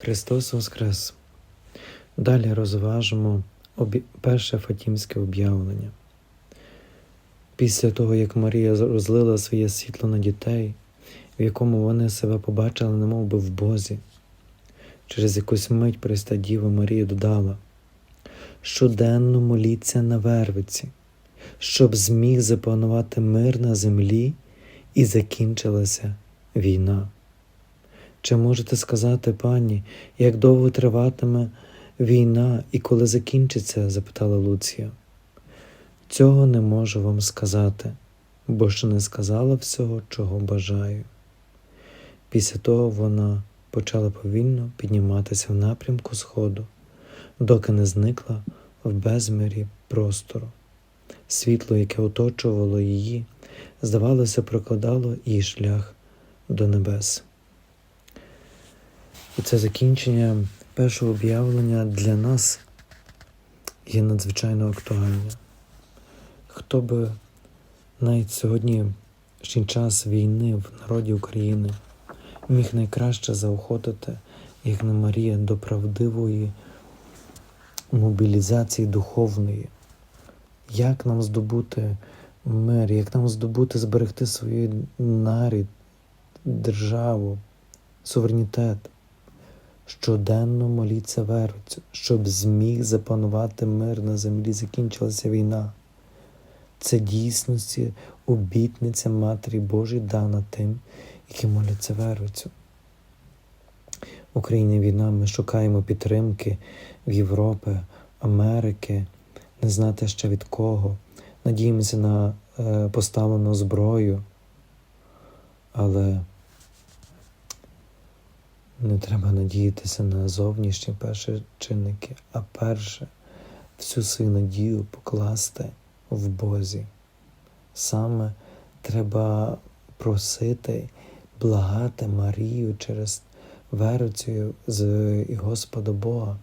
Христос Воскрес! Далі розважимо перше Фатімське об'явлення. Після того, як Марія розлила своє світло на дітей, в якому вони себе побачили, немов би в Бозі, через якусь мить Преста Діва Марія додала: щоденно моліться на вервиці, щоб зміг запанувати мир на землі і закінчилася війна. Чи можете сказати, пані, як довго триватиме війна і коли закінчиться? запитала Луція. Цього не можу вам сказати, бо ще не сказала всього, чого бажаю. Після того вона почала повільно підніматися в напрямку сходу, доки не зникла в безмірі простору. Світло, яке оточувало її, здавалося, прокладало їй шлях до небес. І це закінчення першого об'явлення для нас є надзвичайно актуальне. Хто би навіть сьогодні ще час війни в народі України міг найкраще заохотити, як не Марія, до правдивої мобілізації духовної, як нам здобути мир, як нам здобути зберегти свій нарід, державу, суверенітет щоденно моліться вервицю, щоб зміг запанувати мир на землі, закінчилася війна. Це дійсності обітниця Матері Божої дана тим, які моляться вервицю. В Україні війна ми шукаємо підтримки в Європи, Америки, не знати ще від кого. Надіємося на е, поставлену зброю, але не треба надіятися на зовнішні перші чинники, а перше всю свою надію покласти в Бозі. Саме треба просити, благати Марію через верцію з Господа Бога,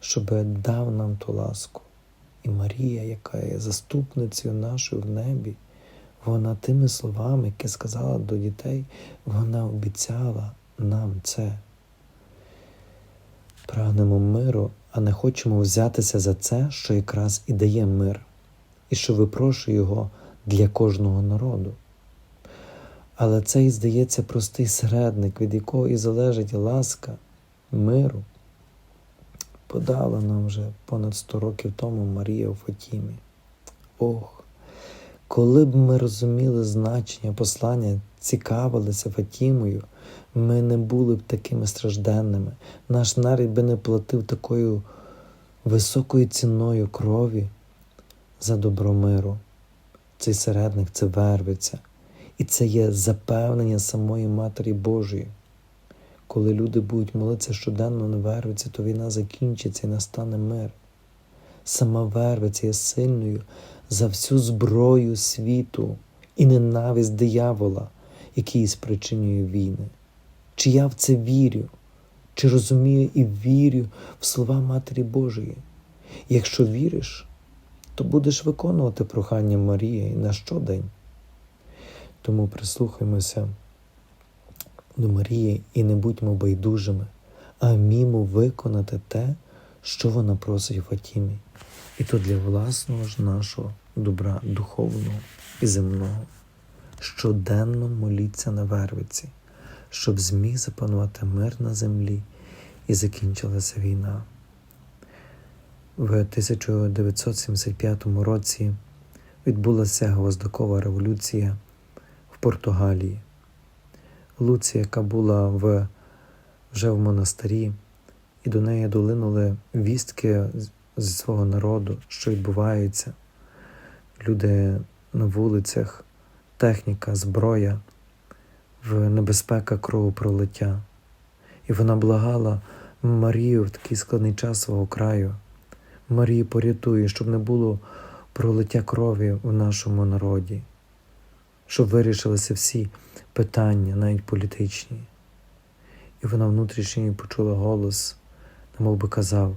щоб дав нам ту ласку. І Марія, яка є заступницею нашою в небі, вона тими словами, які сказала до дітей, вона обіцяла нам це. Прагнемо миру, а не хочемо взятися за це, що якраз і дає мир, і що випрошує його для кожного народу. Але цей, здається, простий середник, від якого і залежить ласка миру, подала нам вже понад сто років тому Марія у Фатімі. Ох, коли б ми розуміли значення послання, цікавилися Фатімою, ми не були б такими стражденними, наш нарід би не платив такою високою ціною крові за добро миру. Цей середник це вервиться, і це є запевнення самої Матері Божої. Коли люди будуть молитися щоденно на вервиці, то війна закінчиться і настане мир. Сама вервиця є сильною за всю зброю світу і ненависть диявола, який спричинює війни. Чи я в це вірю, чи розумію і вірю в слова Матері Божої? Якщо віриш, то будеш виконувати прохання Марії на щодень. Тому прислухаймося до Марії і не будьмо байдужими, а вмімо виконати те, що вона просить Фатімі. І то для власного ж нашого добра духовного і земного. Щоденно моліться на вервиці, щоб зміг запанувати мир на землі і закінчилася війна. В 1975 році відбулася Гвоздокова революція в Португалії. Луція, яка була в, вже в монастирі, і до неї долинули вістки зі свого народу, що відбувається. Люди на вулицях, техніка, зброя, в небезпека кровопролиття. І вона благала Марію в такий складний час свого краю. Марії порятує, щоб не було пролиття крові в нашому народі, щоб вирішилися всі питання, навіть політичні. І вона внутрішньо почула голос, немов би казав,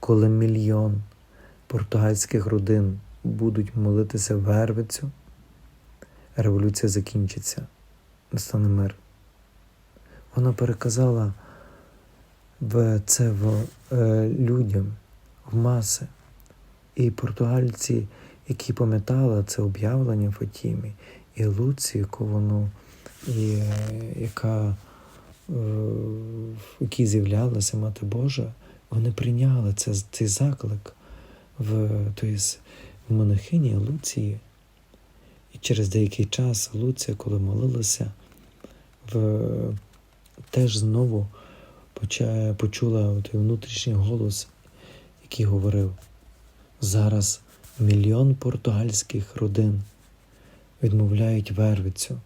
коли мільйон португальських родин будуть молитися вервицю, революція закінчиться, настане мир. Вона переказала в це в е, людям, в маси. І португальці, які пам'ятали це об'явлення Фатімі, і Луці, яку воно, і, яка, в якій з'являлася Мати Божа, вони прийняли це, цей заклик в, тобто, в монахині Луції. І через деякий час Луція, коли молилася, в, теж знову почула той внутрішній голос, який говорив: зараз мільйон португальських родин відмовляють вервицю.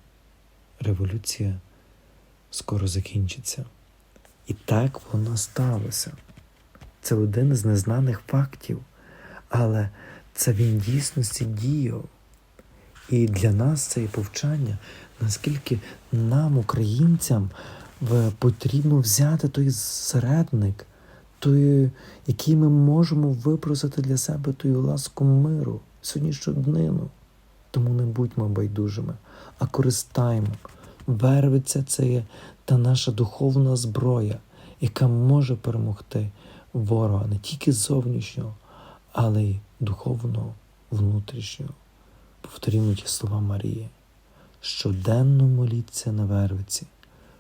Революція скоро закінчиться. І так воно сталося. Це один з незнаних фактів, але це він дійсності діяв. І для нас це є повчання, наскільки нам, українцям, потрібно взяти той середник, той, який ми можемо випросити для себе тою ласку миру сьогоднішню днину. Тому не будьмо байдужими, а користаймо. Вервиця це є та наша духовна зброя, яка може перемогти ворога не тільки зовнішнього, але й духовного, внутрішнього. Повторімо ті слова Марії. Щоденно моліться на вервиці,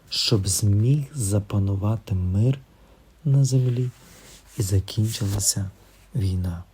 щоб зміг запанувати мир на землі і закінчилася війна.